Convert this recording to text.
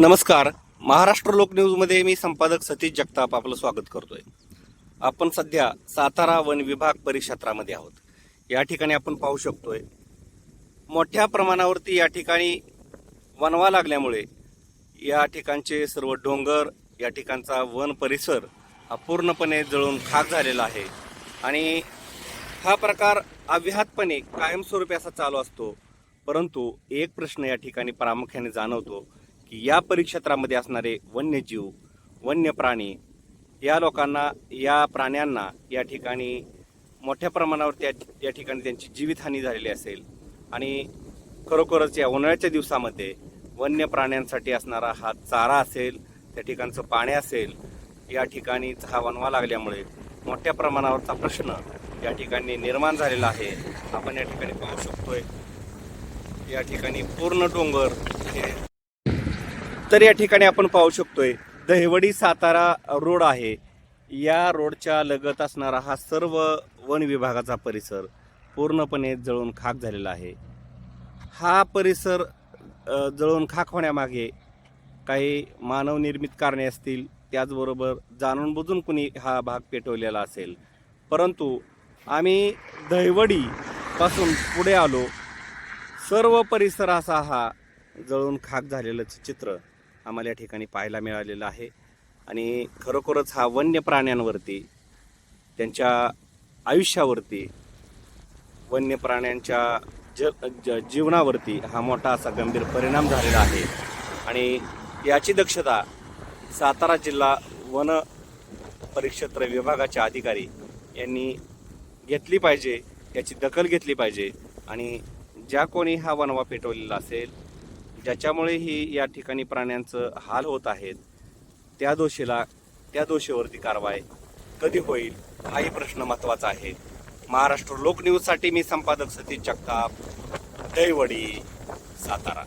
नमस्कार. महाराष्ट्र लोकन्यूजमध्ये मी संपादक सतीश जगताप आपलं स्वागत करतोय. आपण सध्या सातारा वन विभाग परिक्षेत्रामध्ये आहोत. या ठिकाणी आपण पाहू शकतोय मोठ्या प्रमाणावरती या ठिकाणी वनवा लागल्यामुळे या ठिकाणचे सर्व डोंगर या ठिकाणचा वन परिसर हा पूर्णपणे जळून खाक झालेला आहे. आणि हा प्रकार अव्याहतपणे कायमस्वरूपी असा चालू असतो. परंतु एक प्रश्न या ठिकाणी प्रामुख्याने जाणवतो. की या परिक्षेत्रामध्ये असणारे वन्यजीव वन्य प्राणी या लोकांना या प्राण्यांना या ठिकाणी मोठ्या प्रमाणावर त्या या ठिकाणी त्यांची जीवितहानी झालेली असेल. आणि खरोखरच या उन्हाळ्याच्या दिवसामध्ये वन्य प्राण्यांसाठी असणारा हा चारा असेल त्या ठिकाणचं पाणी असेल या ठिकाणी हा वनवा लागल्यामुळे मोठ्या प्रमाणावरचा प्रश्न या ठिकाणी निर्माण झालेला आहे. आपण या ठिकाणी पाहू शकतोय. या ठिकाणी पूर्ण डोंगर तर या ठिकाणी आपण पाहू शकतोय दहिवडी सातारा रोड आहे. या रोडच्या लगत असणारा हा सर्व वन विभागाचा परिसर पूर्णपणे जळून खाक झालेला आहे. हा परिसर जळून खाक होण्यामागे काही मानवनिर्मित कारणे असतील त्याचबरोबर जाणून बुजून कुणी हा भाग पेटवलेला असेल. परंतु आम्ही दहिवडीपासून पुढे आलो. सर्व परिसर असा हा जळून खाक झालेलं चित्र. आम्हाला या ठिकाणी पाहायला मिळालेलं आहे. आणि खरोखरच हा वन्य प्राण्यांवरती त्यांच्या आयुष्यावरती वन्य प्राण्यांच्या ज ज- जीवनावरती हा मोठा असा गंभीर परिणाम झालेला आहे. आणि याची दक्षता सातारा जिल्हा वन परिक्षेत्र विभागाचे अधिकारी यांनी घेतली पाहिजे याची दखल घेतली पाहिजे. आणि ज्या कोणी हा वनवा पेटवलेला असेल ज्याच्यामुळे ही या ठिकाणी प्राण्यांचं हाल होत आहेत त्या दोषीला त्या दोषीवरती कारवाई कधी होईल हाही प्रश्न महत्त्वाचा आहे. महाराष्ट्र लोकन्यूजसाठी मी संपादक सतीश जगताप दैवडी सातारा.